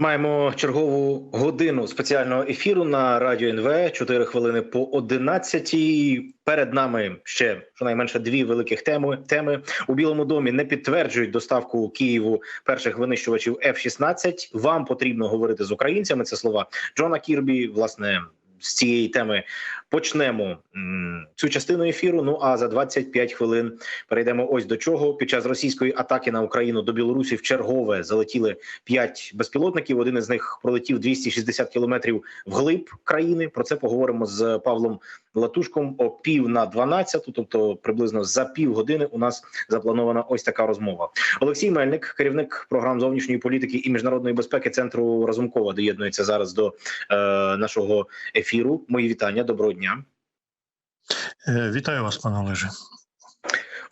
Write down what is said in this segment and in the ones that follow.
Маємо чергову годину спеціального ефіру на радіо НВ. 4 хвилини по 11. Перед нами ще щонайменше дві великих теми. Теми у Білому домі не підтверджують доставку Києву перших винищувачів F-16. Вам потрібно говорити з українцями. Це слова Джона Кірбі. Власне з цієї теми почнемо цю частину ефіру. Ну а за 25 хвилин перейдемо ось до чого. Під час російської атаки на Україну до Білорусі в чергове залетіли 5 безпілотників. Один із них пролетів 260 кілометрів вглиб країни. Про це поговоримо з Павлом Латушком о пів на 12, тобто приблизно за пів години. У нас запланована ось така розмова. Олексій Мельник, керівник програм зовнішньої політики і міжнародної безпеки центру Разумкова, доєднується зараз до е, нашого ефіру. Мої вітання. Доброго дня. Е, Вітаю вас, пане Олеже.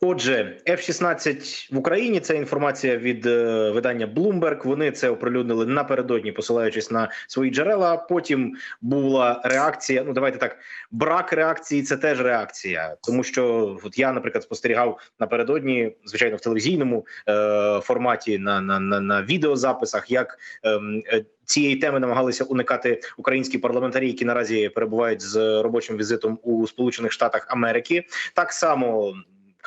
Отже, F-16 в Україні це інформація від е, видання Bloomberg. Вони це оприлюднили напередодні, посилаючись на свої джерела. Потім була реакція. Ну давайте так, брак реакції це теж реакція, тому що от я, наприклад, спостерігав напередодні, звичайно, в телевізійному е, форматі на, на, на, на відеозаписах, як ем, е, Цієї теми намагалися уникати українські парламентарі, які наразі перебувають з робочим візитом у Сполучених Штатах Америки. Так само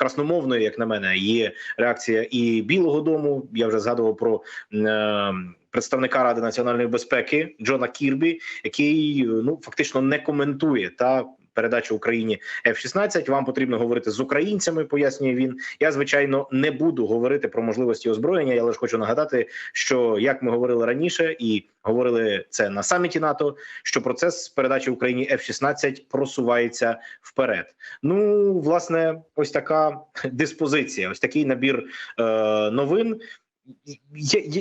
красномовною, як на мене, є реакція і Білого Дому. Я вже згадував про е, представника Ради національної безпеки Джона Кірбі, який ну фактично не коментує та. Передачу Україні F-16. Вам потрібно говорити з українцями, пояснює він. Я звичайно не буду говорити про можливості озброєння. Я лише хочу нагадати, що як ми говорили раніше, і говорили це на саміті НАТО. Що процес передачі Україні F-16 просувається вперед. Ну власне, ось така диспозиція, ось такий набір е, новин.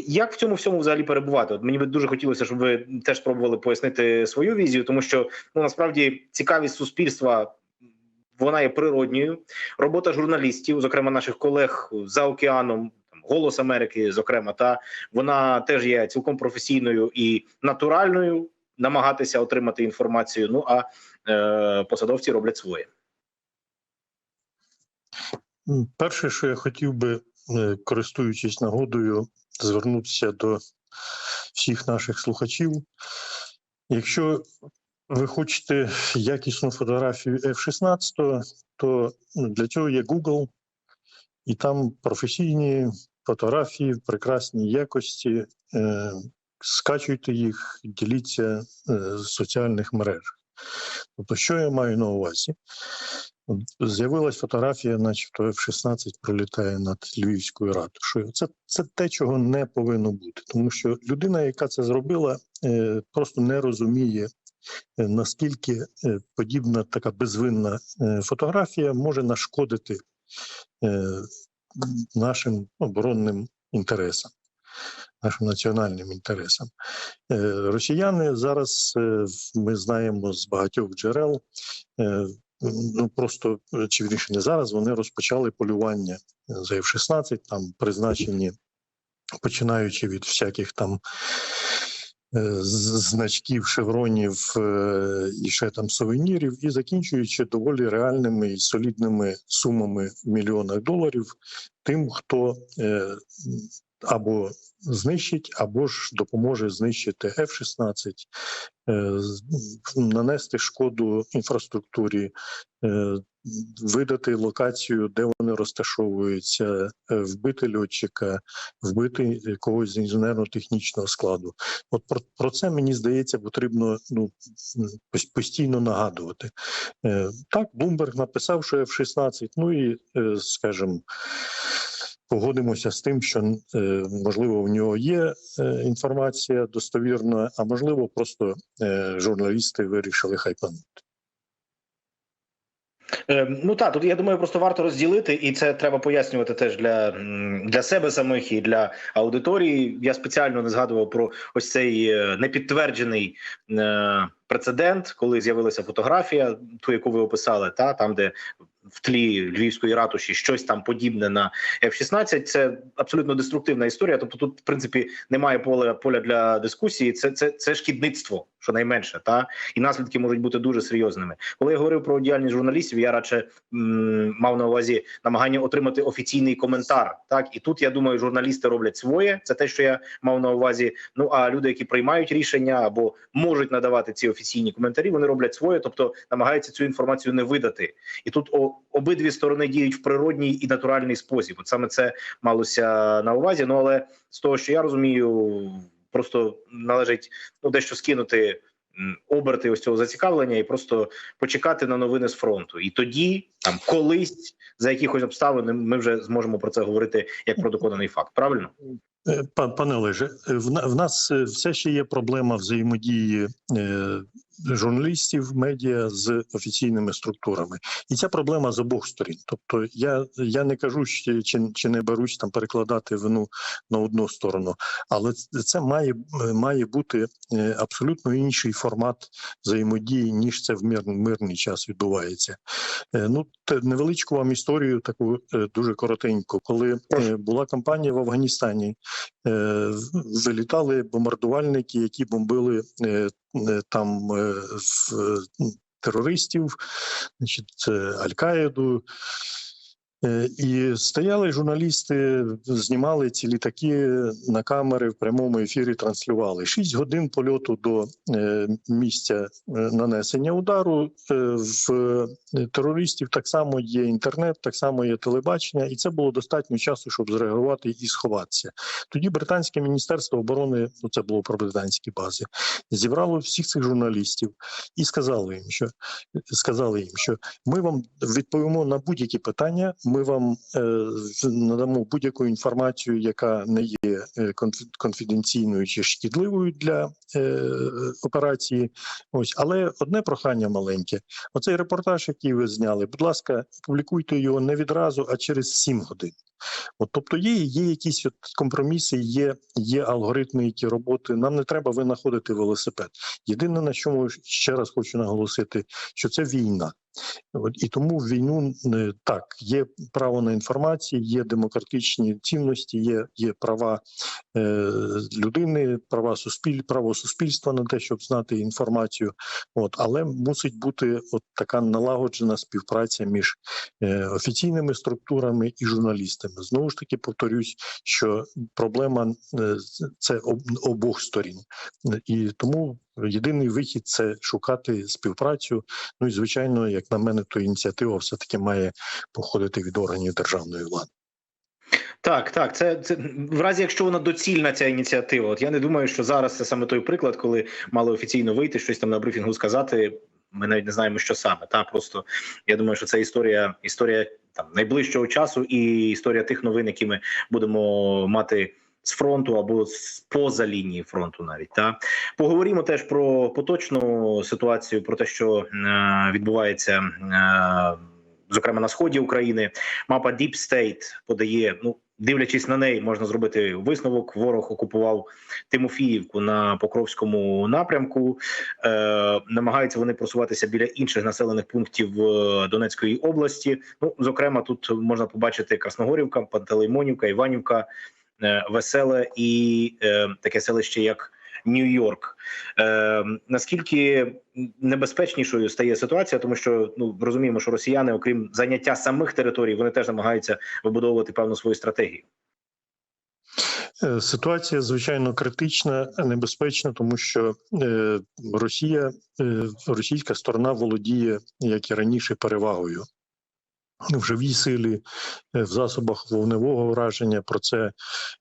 Як в цьому всьому взагалі перебувати? От мені би дуже хотілося, щоб ви теж спробували пояснити свою візію, тому що ну насправді цікавість суспільства вона є природньою. Робота журналістів, зокрема наших колег за океаном, голос Америки, зокрема, та вона теж є цілком професійною і натуральною. Намагатися отримати інформацію. Ну а е, посадовці роблять своє. Перше, що я хотів би, користуючись нагодою, звернутися до всіх наших слухачів. Якщо ви хочете якісну фотографію F-16, то ну, для цього є Google, і там професійні фотографії в прекрасній якості. Е, Скачуйте їх, діліться е, в соціальних мережах. Тобто, що я маю на увазі? З'явилась фотографія, начебто F-16 пролітає над Львівською ратушею. Це, це те, чого не повинно бути, тому що людина, яка це зробила, е, просто не розуміє, е, наскільки е, подібна така безвинна фотографія може нашкодити нашим оборонним інтересам. Нашим національним інтересам росіяни зараз ми знаємо з багатьох джерел ну просто е, чи вірніше не зараз вони розпочали полювання за F-16, там призначені, починаючи від всяких там е, значків, шевронів е, і ще там сувенірів, і закінчуючи доволі реальними і солідними сумами в мільйонах доларів тим, хто е, або знищить, або ж допоможе знищити F-16, е, нанести шкоду інфраструктурі, е, видати локацію, де вони розташовуються, е, вбити льотчика, вбити когось з інженерно-технічного складу. От про, про це мені здається потрібно ну постійно нагадувати. Так, Блумберг написав, що F-16, ну і скажімо, Погодимося з тим, що е, можливо в нього є е, інформація достовірна, а можливо, просто е, журналісти вирішили хайпанути. Ну так, тут я думаю, просто варто розділити, і це треба пояснювати теж для, для себе самих і для аудиторії. Я спеціально не згадував про ось цей непідтверджений е, прецедент, коли з'явилася фотографія, ту, яку ви описали, та там, де в тлі львівської ратуші щось там подібне на F-16, це абсолютно деструктивна історія. Тобто, тут в принципі немає поля поля для дискусії. Це це, це шкідництво, щонайменше, та і наслідки можуть бути дуже серйозними. Коли я говорив про діяльність журналістів, я радше м, мав на увазі намагання отримати офіційний коментар. Так і тут я думаю, журналісти роблять своє. Це те, що я мав на увазі. Ну а люди, які приймають рішення або можуть надавати ці офіційні коментарі, вони роблять своє, тобто намагаються цю інформацію не видати. І тут о, обидві сторони діють в природній і натуральний спосіб. От саме це малося на увазі. Ну але з того, що я розумію, просто належить ну дещо скинути оберти ось цього зацікавлення і просто почекати на новини з фронту. І тоді, там колись за якихось обставин, ми вже зможемо про це говорити як про доконаний факт. Правильно? Е, па- Пане Олеже, е, в на- в нас е, все ще є проблема взаємодії журналістів, медіа з офіційними структурами, і ця проблема з обох сторін. Тобто, я, я не кажу, чи, чи не берусь там перекладати вину на одну сторону, але це має, має бути е, абсолютно інший формат взаємодії, ніж це в мир, мирний час відбувається. Е, Ну, невеличку вам історію, таку е, дуже коротеньку. Коли була кампанія в Афганістані, вилітали бомбардувальники, які бомбили там з в, е, терористів, значить, е, Аль-Каїду. Е, І стояли журналісти, знімали ці літаки на камери в прямому ефірі. Транслювали шість годин польоту до е, місця е, нанесення удару. В терористів так само є інтернет, так само є телебачення, і це було достатньо часу, щоб зреагувати і сховатися. Тоді британське міністерство оборони, ну це було про британські бази, зібрало всіх цих журналістів і сказали їм, що сказали їм, що ми вам відповімо на будь-які питання. Ми вам е, надамо будь-яку інформацію, яка не є е, конфіденційною чи шкідливою для е, операції. Ось, але одне прохання маленьке: оцей репортаж, який ви зняли, будь ласка, публікуйте його не відразу, а через 7 годин. От, тобто є, є якісь от компроміси, є, є алгоритми, які роботи. Нам не треба винаходити велосипед. Єдине на чому ще раз хочу наголосити, що це війна. От, і тому в війну е, так є право на інформацію, є демократичні цінності, є, є права е, людини, права суспіль, право суспільства на те, щоб знати інформацію. От, але мусить бути от така налагоджена співпраця між е, офіційними структурами і журналістами. Знову ж таки, повторюсь, що проблема е, це об, обох сторін, і тому єдиний вихід це шукати співпрацю. Ну і звичайно, як на мене, то ініціатива все таки має походити від органів державної влади. Так, так, це, це в разі, якщо вона доцільна, ця ініціатива. От я не думаю, що зараз це саме той приклад, коли мали офіційно вийти, щось там на брифінгу сказати. Ми навіть не знаємо, що саме. Та просто я думаю, що це історія, історія там найближчого часу, і історія тих новин, які ми будемо мати з фронту або з поза лінії фронту, навіть та поговоримо теж про поточну ситуацію, про те, що е, відбувається. Е, Зокрема, на сході України мапа Deep State подає. Ну, дивлячись на неї, можна зробити висновок. Ворог окупував Тимофіївку на Покровському напрямку. Е, намагаються вони просуватися біля інших населених пунктів е, Донецької області. Ну, зокрема, тут можна побачити Красногорівка, Пантелеймонівка, Іванівка, е, Веселе і е, таке селище, як Нью-Йорк. Е, наскільки небезпечнішою стає ситуація, тому що ну розуміємо, що росіяни, окрім заняття самих територій, вони теж намагаються вибудовувати певну свою стратегію. Е, Ситуація звичайно критична, небезпечна, тому що е, Росія, е, російська сторона володіє як і раніше перевагою. В живій силі е, в засобах вогневого враження про це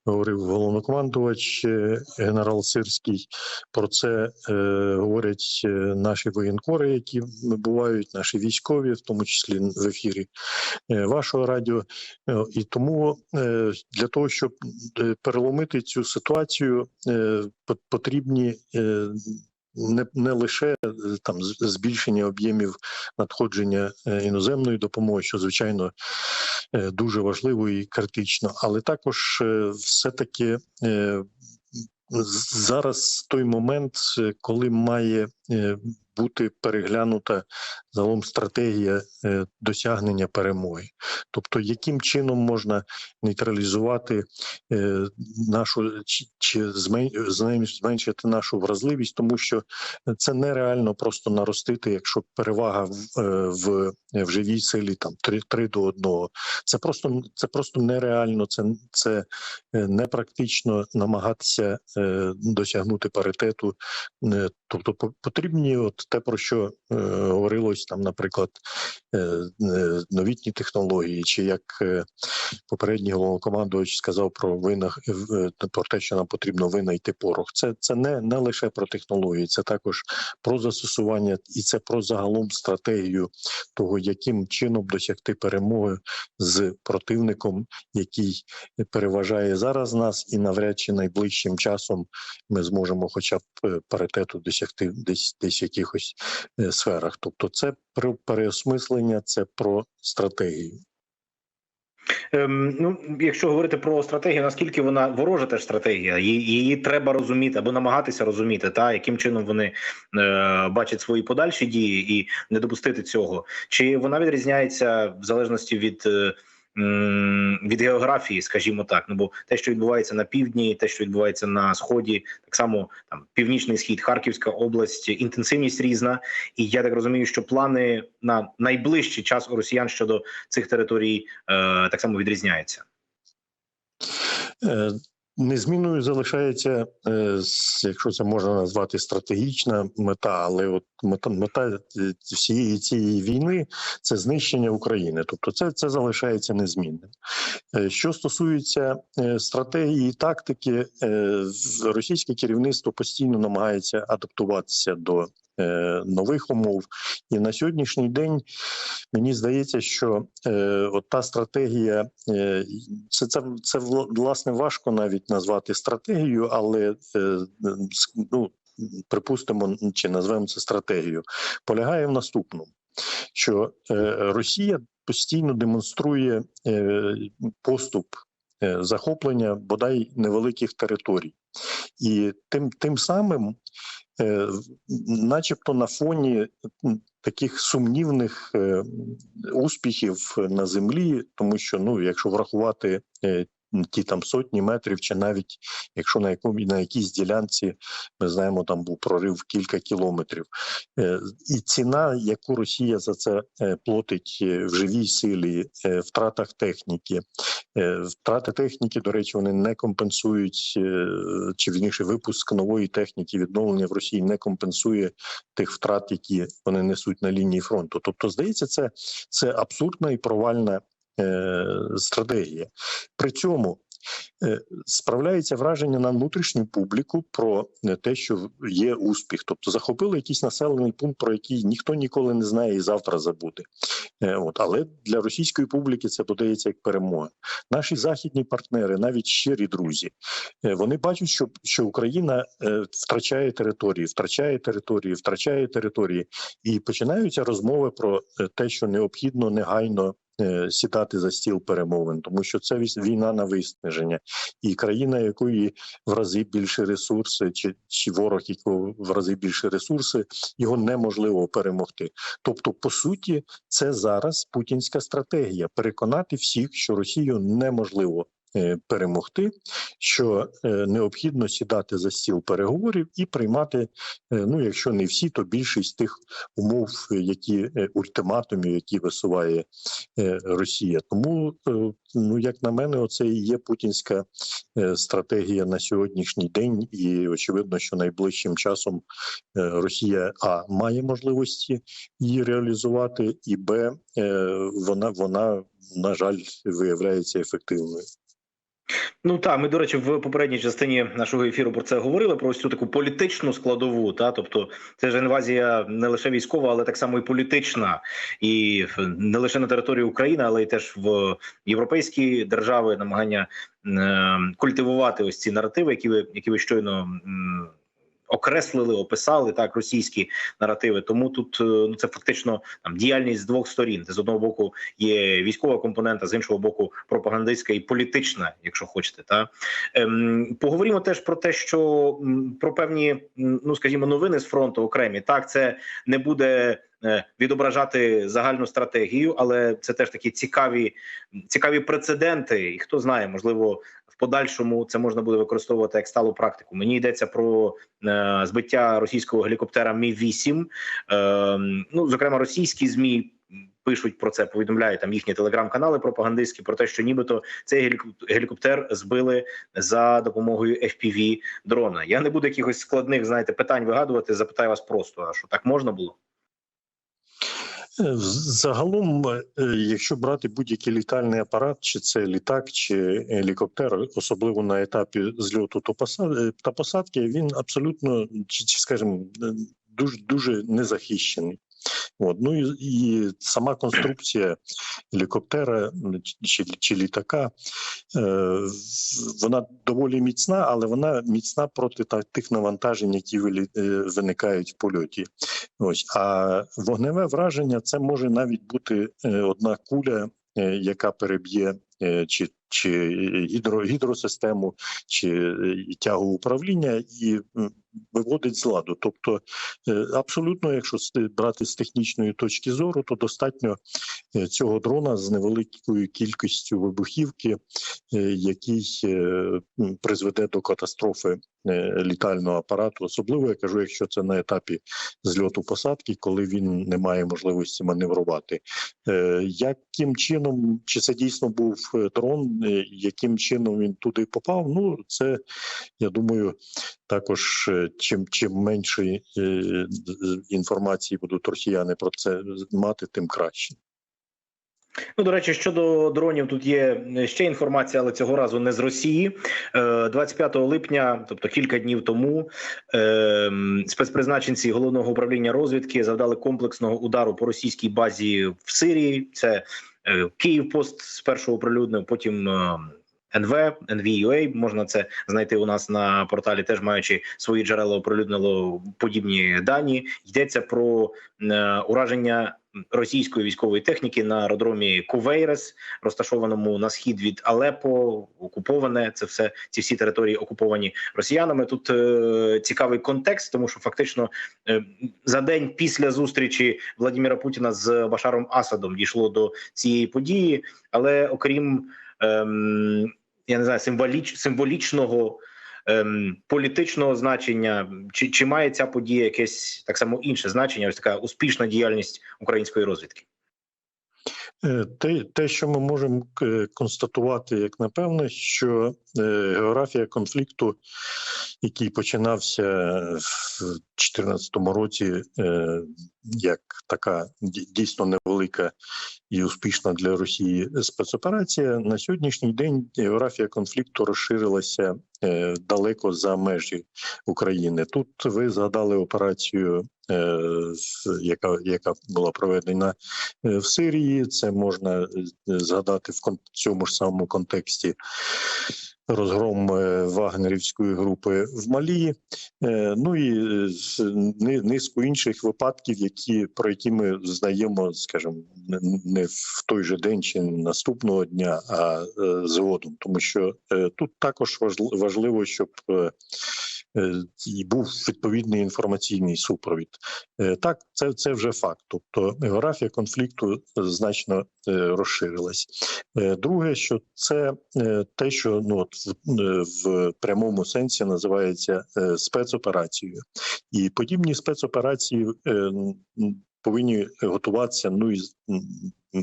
говорив головнокомандувач е, генерал Сирський. Про це е, говорять е, наші воєнкори, які бувають, наші військові, в тому числі в ефірі вашого радіо. І тому для того, щоб переломити цю ситуацію, потрібні. Не, не лише е, там збільшення об'ємів надходження е, іноземної допомоги, що звичайно е, дуже важливо і критично, але також все таки зараз той момент, коли має бути переглянута загалом стратегія е, досягнення перемоги. Тобто, яким чином можна нейтралізувати е, нашу чи, чи змен- змен- зменшити нашу вразливість, тому що це нереально просто наростити, якщо перевага в, е, в, живій силі там 3, 3 до 1. Це просто це просто нереально, це, це е, непрактично намагатися е, досягнути паритету. Е, Тобто по- потрібні, от те, про що е, говорилось там, наприклад, е, е, новітні технології, чи як е, попередній головнокомандувач сказав про винах е, про те, що нам потрібно винайти порох. Це це не, не лише про технології, це також про застосування, і це про загалом стратегію того, яким чином досягти перемоги з противником, який переважає зараз нас, і навряд чи найближчим часом ми зможемо, хоча б е, паритету досягти десь десь якихось е, сферах. Тобто, це про переосмислення, це про стратегію. Ем, ну, якщо говорити про стратегію, наскільки вона ворожа теж стратегія, її, треба розуміти або намагатися розуміти, та яким чином вони е, бачать свої подальші дії і не допустити цього, чи вона відрізняється в залежності від. Е, від географії, скажімо так, ну бо те, що відбувається на півдні, те, що відбувається на сході, так само там північний схід, Харківська область, інтенсивність різна. І я так розумію, що плани на найближчий час у росіян щодо цих територій е, так само відрізняються. Незмінною залишається, е, якщо це можна назвати стратегічна мета, але от мета, мета е, всієї цієї війни це знищення України. Тобто, це, це залишається незмінним. Е, Що стосується стратегії і тактики, російське керівництво постійно намагається адаптуватися до нових умов, і на сьогоднішній день мені здається, що е, от та стратегія, е, це, це, це власне важко навіть назвати стратегією, але е, ну, припустимо, чи назвемо це стратегією, полягає в наступному, що е, Росія постійно демонструє е, поступ е, захоплення бодай невеликих територій, і тим, тим самим. Е, Начебто на фоні таких сумнівних е, успіхів на землі, тому що ну, якщо врахувати е, ті там сотні метрів, чи навіть якщо на якому на якійсь ділянці ми знаємо, там був прорив кілька кілометрів, Е, і ціна, яку Росія за це е, платить е, в живій силі, втратах техніки. Втрати техніки, до речі, вони не компенсують, чи вірніше випуск нової техніки, відновлення в Росії не компенсує тих втрат, які вони несуть на лінії фронту. Тобто, здається, це, це абсурдна і провальна стратегія. При цьому е, справляється враження на внутрішню публіку про е, те, що є успіх. Тобто захопили якийсь населений пункт, про який ніхто ніколи не знає і завтра забуде. Е, От, але для російської публіки це подається як перемога. Наші західні партнери, навіть щирі друзі, е, вони бачать, що, що Україна е, втрачає території, втрачає території, втрачає території, і починаються розмови про е, те, що необхідно негайно. Е, Сідати за стіл перемовин, тому що це війна на виснаження, і країна, якої в рази більше ресурси, чи, чи ворог, якого в рази більше ресурси, його неможливо перемогти. Тобто, по суті, це зараз путінська стратегія переконати всіх, що Росію неможливо перемогти, що е, необхідно сідати за стіл переговорів і приймати, е, ну якщо не всі, то більшість тих умов, е, які е, ультиматумів, які висуває е, Росія. Тому, е, ну як на мене, оце і є путінська е, стратегія на сьогоднішній день, і очевидно, що найближчим часом е, Росія а має можливості її реалізувати, і б е, вона вона на жаль виявляється ефективною. Ну так, ми до речі, в попередній частині нашого ефіру про це говорили про ось цю таку політичну складову. Та тобто, це ж інвазія не лише військова, але так само і політична, і не лише на території України, але й теж в європейські держави намагання е, культивувати ось ці наративи, які ви які ви щойно м, окреслили, описали так російські наративи. Тому тут е, ну це фактично там діяльність з двох сторін. Де з одного боку є військова компонента, з іншого боку, пропагандистська і політична, якщо хочете. Та ем, поговоримо теж про те, що про певні ну скажімо, новини з фронту окремі. Так, це не буде е, відображати загальну стратегію, але це теж такі цікаві, цікаві прецеденти. І хто знає, можливо, подальшому це можна буде використовувати як сталу практику. Мені йдеться про е, збиття російського гелікоптера Мі 8 е, Ну зокрема, російські змі. Пишуть про це, повідомляють там їхні телеграм-канали пропагандистські про те, що нібито цей гелікоп- гелікоптер збили за допомогою FPV дрона. Я не буду якихось складних знаєте питань вигадувати. Запитаю вас просто: а що так можна було? Е, Загалом, е, якщо брати будь-який літальний апарат, чи це літак, чи гелікоптер, особливо на етапі зльоту та поса- та посадки, він абсолютно чи, скажімо, е, дуже дуже незахищений. От. Ну і, і сама конструкція гелікоптера чи, чи літака, е, вона доволі міцна, але вона міцна проти та, тих навантажень, які е, виникають в польоті. Ось а вогневе враження це може навіть бути е, одна куля, е, яка переб'є чи, чи гідро, гідросистему, чи тягу управління і виводить з ладу. Тобто, е, абсолютно, якщо брати з технічної точки зору, то достатньо е, цього дрона з невеликою кількістю вибухівки, е, який призведе до катастрофи літального апарату. Особливо я кажу, якщо це на етапі зльоту посадки, коли він не має можливості маневрувати. Яким чином, чи це дійсно був дрон, яким чином він туди попав? Ну це я думаю, також чим чим менше е, інформації будуть росіяни про це мати, тим краще. Ну, до речі, щодо дронів, тут є ще інформація, але цього разу не з Росії. Е, 25 липня, тобто кілька днів тому, е, спецпризначенці головного управління розвідки завдали комплексного удару по російській базі в Сирії. Це е, Київпост спершу оприлюднив, потім. НВ, NV.UA, можна це знайти у нас на порталі, теж маючи свої джерела, оприлюднило подібні дані. Йдеться про е, ураження російської військової техніки на аеродромі Кувейрес, розташованому на схід від Алепо, окуповане. Це все ці всі території окуповані росіянами. Тут е, цікавий контекст, тому що фактично е, за день після зустрічі Владимира Путіна з Башаром Асадом дійшло до цієї події, але окрім ем, я не знаю, символіч, символічного. Ем, політичного значення чи, чи має ця подія якесь так само інше значення? Ось така успішна діяльність української розвідки. Е, Те, те, що ми можемо е, констатувати, як напевне, що е, географія конфлікту, який починався в 2014 році, як така дійсно невелика і успішна для Росії спецоперація, на сьогоднішній день географія конфлікту розширилася е, далеко за межі України. Тут ви згадали операцію, е, яка, яка була проведена е, в Сирії. Це можна згадати в цьому ж самому контексті. Розгром е, вагнерівської групи в Малі, Е, ну і е, низку інших випадків, які про які ми знаємо, скажімо, не- в той же день чи наступного дня, а згодом, тому що тут також важл- важливо, щоб і був відповідний інформаційний супровід. Е, Так, це, це вже факт. Тобто географія конфлікту е, значно е, розширилась. Е, Друге, що це е, те, що ну от в, е, прямому сенсі називається е, спецоперацією, і подібні спецоперації е, повинні готуватися. Ну і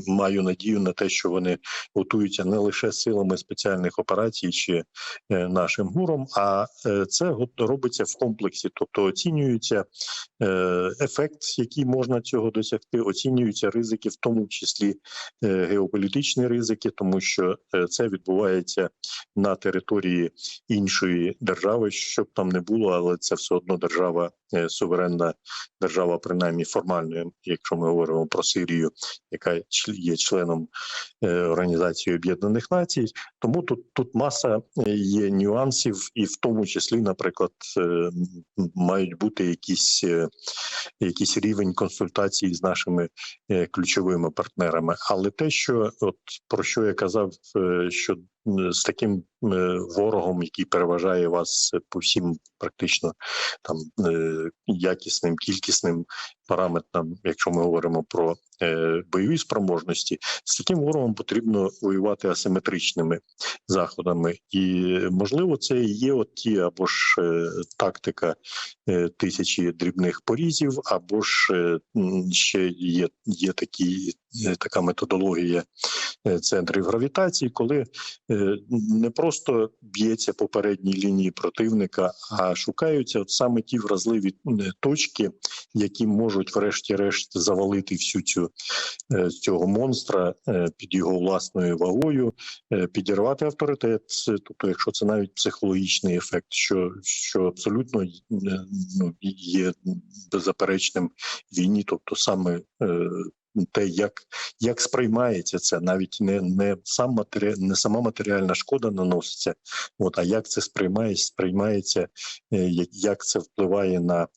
маю надію на те, що вони готуються не лише силами спеціальних операцій чи е, нашим гуром, а е, це робиться в комплексі, тобто оцінюється е, ефект, який можна цього досягти, оцінюються ризики, в тому числі геополітичні ризики, тому що це відбувається на території іншої держави, щоб там не було, але це все одно держава суверенна держава, принаймні формально, якщо ми говоримо про Сирію, яка є членом е, Організації Об'єднаних Націй. Тому тут, тут маса е, є нюансів, і в тому числі, наприклад, е, мають бути якісь, якийсь рівень консультацій з нашими ключовими партнерами. Але те, що от про що я казав, що з таким ворогом, який переважає вас по всім практично там е, якісним, кількісним параметрам, якщо ми говоримо про е, бойові спроможності, з таким ворогом потрібно воювати асиметричними заходами, і можливо, це є от ті або ж е, тактика е, тисячі дрібних порізів, або ж е, ще є, є такі, е, така методологія е, центрів гравітації, коли е, не просто б'ється по передній лінії противника, а шукаються от саме ті вразливі е, точки, які можуть, врешті-решт, завалити всю цю е, цього монстра е, під його власною вагою, підірвати авторитет. Тобто, якщо це навіть психологічний ефект, що, що абсолютно ну, є беззаперечним війні, тобто саме. Те, як, як сприймається це, навіть не, не сам матері... не сама матеріальна шкода наноситься, от а як це сприймає, сприймається, е, як це впливає на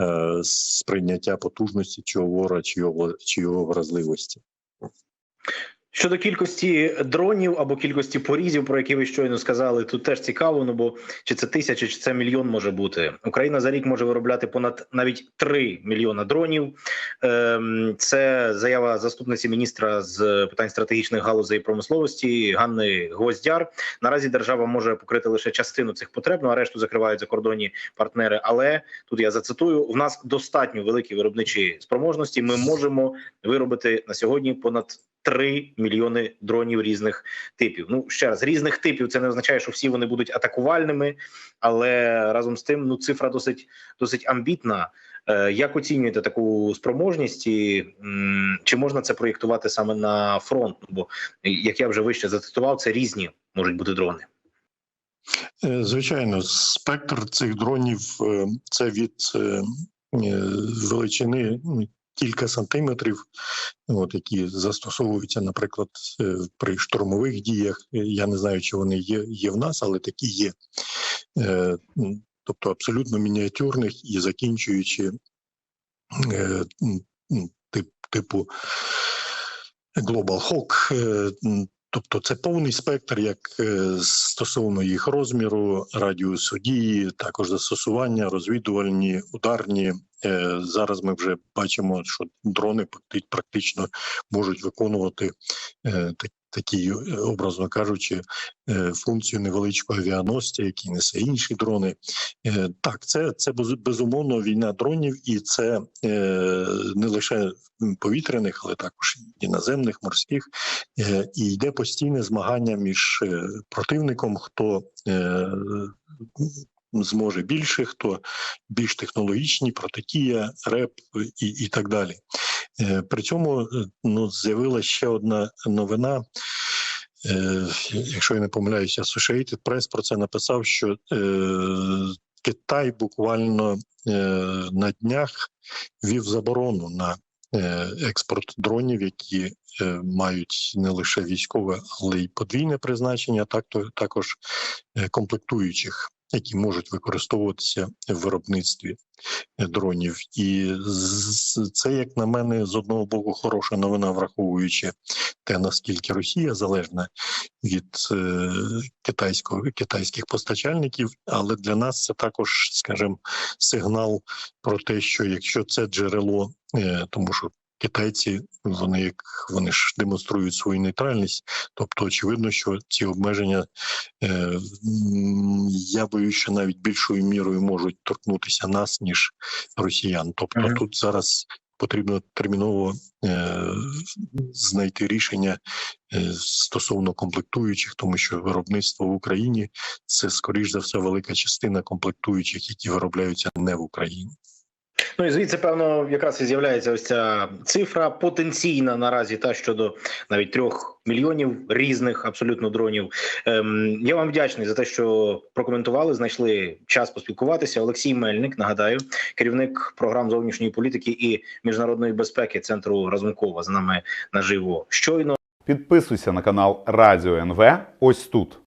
е, сприйняття потужності чого вора, чи його, чи його вразливості. Щодо кількості дронів або кількості порізів, про які ви щойно сказали, тут теж цікаво. Ну бо чи це тисяча, чи це мільйон може бути. Україна за рік може виробляти понад навіть 3 мільйона дронів. Ем, Це заява заступниці міністра з питань стратегічних галузей промисловості Ганни Гвоздяр. Наразі держава може покрити лише частину цих потреб, ну а решту закривають закордонні партнери. Але тут я зацитую: в нас достатньо великі виробничі спроможності. Ми можемо виробити на сьогодні понад 3 мільйони дронів різних типів. Ну ще раз різних типів. Це не означає, що всі вони будуть атакувальними, але разом з тим, ну цифра досить досить амбітна. Е, Як оцінюєте таку спроможність, і чи можна це проєктувати саме на фронт? Бо як я вже вище зацитував, це різні можуть бути дрони. Е, Звичайно, спектр цих дронів е, це від величини ну, кілька сантиметрів, от які застосовуються, наприклад, е, при штурмових діях. Е, Я не знаю, чи вони є, є в нас, але такі є. Е, Тобто абсолютно мініатюрних і закінчуючи тип, типу Global Hawk, Тобто це повний спектр, як стосовно їх розміру, радіусу дії, також застосування, розвідувальні, ударні. Е, Зараз ми вже бачимо, що дрони практи- практично можуть виконувати е, такі, е, образно кажучи, функцію невеличкого авіаносця, який несе інші дрони. Так, це, це безумовно війна дронів, і це не лише повітряних, але також і наземних, морських. І йде постійне змагання між противником, хто зможе більше, хто більш технологічні, протидія, реп і, і так далі. Е, При цьому е, ну, з'явилася ще одна новина. Е, Якщо я не помиляюся, Associated Press про це написав, що Китай буквально на днях вів заборону на експорт дронів, які мають не лише військове, але й подвійне призначення, так також комплектуючих, які можуть використовуватися в виробництві е, дронів. І це, як на мене, з одного боку хороша новина, враховуючи те, наскільки Росія залежна від е, китайського китайських постачальників, але для нас це також, скажімо, сигнал про те, що якщо це джерело, е, тому що китайці вони як вони ж демонструють свою нейтральність, тобто очевидно, що ці обмеження е, я боюсь, що навіть більшою мірою можуть торкнутися нас ніж росіян. Тобто Мгм. тут зараз потрібно терміново е, знайти рішення е, стосовно комплектуючих, тому що виробництво в Україні це скоріш за все велика частина комплектуючих, які виробляються не в Україні. Ну і звідси, певно, якраз і з'являється ось ця цифра потенційна наразі та щодо навіть трьох мільйонів різних абсолютно дронів. Ем, я вам вдячний за те, що прокоментували, знайшли час поспілкуватися. Олексій Мельник, нагадаю, керівник програм зовнішньої політики і міжнародної безпеки центру Разумкова з нами наживо щойно. Підписуйся на канал Радіо НВ ось тут.